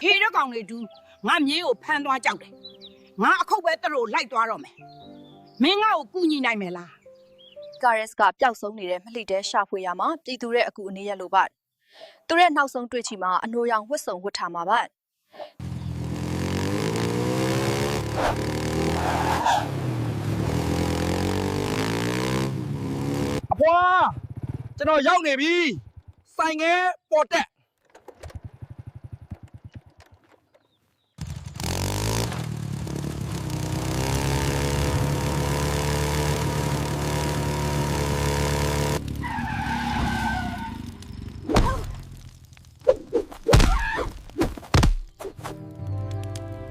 ဟေးတော့ကောင်လေးတူငါမြေးကိုဖမ်းသွားကြောက်တယ်ငါအခုတ်ပဲသူ့ကိုလိုက်သွားတော့မယ်မင်းငါ့ကိုကူညီနိုင်မယ်လားကာရက်စ်ကပျောက်ဆုံးနေတဲ့မလှိတဲရှာဖွေရမှာပြည်သူရဲ့အကူအနည်းရလို့ပါသူရဲ့နောက်ဆုံးတွေ့ချီမှာအနိုရောင်ဝတ်စုံဝတ်ထားမှာပါ အဖွာကျွန်တော်ရောက်နေပြီဆိုင်ငယ်ပေါ်တက်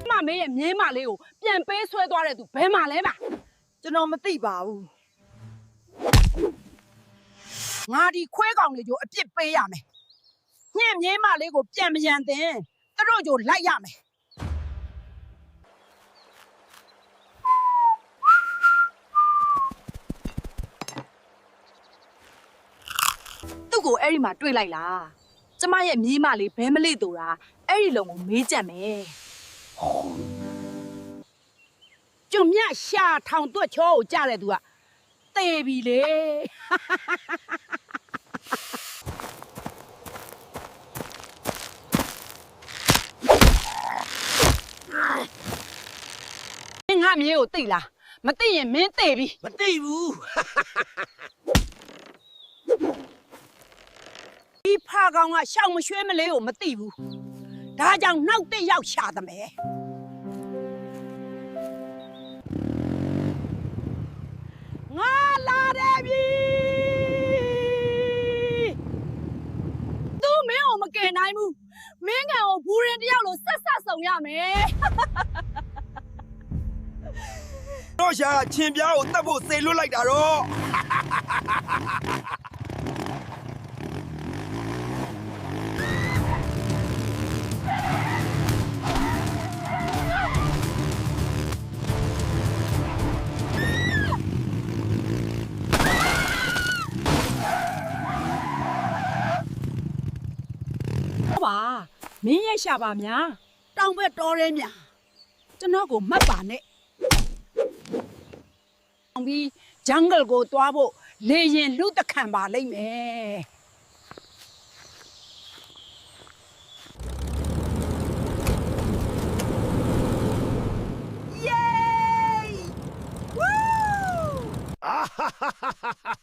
မမင်းရဲ့မြင်းမလေးကိုပြန်ပေးဆွဲသွားတဲ့သူဘယ်မှာလဲပါကျွန်တော်မသိပါဘူး ငါဒီခွဲကောင်တွေကိုအပြစ်ပေးရမယ်ညင်မြင်းမလေးကိုပြန်မရန်တင်သူတို့ကိုလိုက်ရမယ်သူ့ကိုအဲ့ဒီမှာတွေ့လိုက်လားကျမရဲ့မြေးမလေးဘဲမလေးတူတာအဲ့ဒီလုံကိုမေးကြက်မယ်ကျုံမြရှာထောင်တွက်ချောကိုကြားတဲ့သူကတေပြီလေ မင်းငါမြေးကိုသိလားမသိရင်မင်းတေပြီမသိဘူးဒီဖာကောင်ကရှောင်မရွှဲမလေးကိုမသိဘူးဒါကြောင့်နောက်တစ်ယောက်ရှာသမယ်ငါလာတယ်ပြီသူမင်းကိုမကယ်နိုင်ဘူးမင်းကန်ကိုဘူးရင်တယောက်လိုဆက်ဆက်ဆောင်ရမယ် တော့ရှာချင်းပြားကိုတတ်ဖို့စေလွတ်လိုက်တာတော့ဟုတ်ပါမင်းရဲ့ရှာပါများတောင်ဘက်တော်ရဲများကျွန်တော်ကိုမှတ်ပါနဲ့ အောင်ပြီးဂျန်ဂလ်ကိုတွားဖို့လေရင်လူတခံပါလိမ့်မယ်တော့မြေးကိုလွ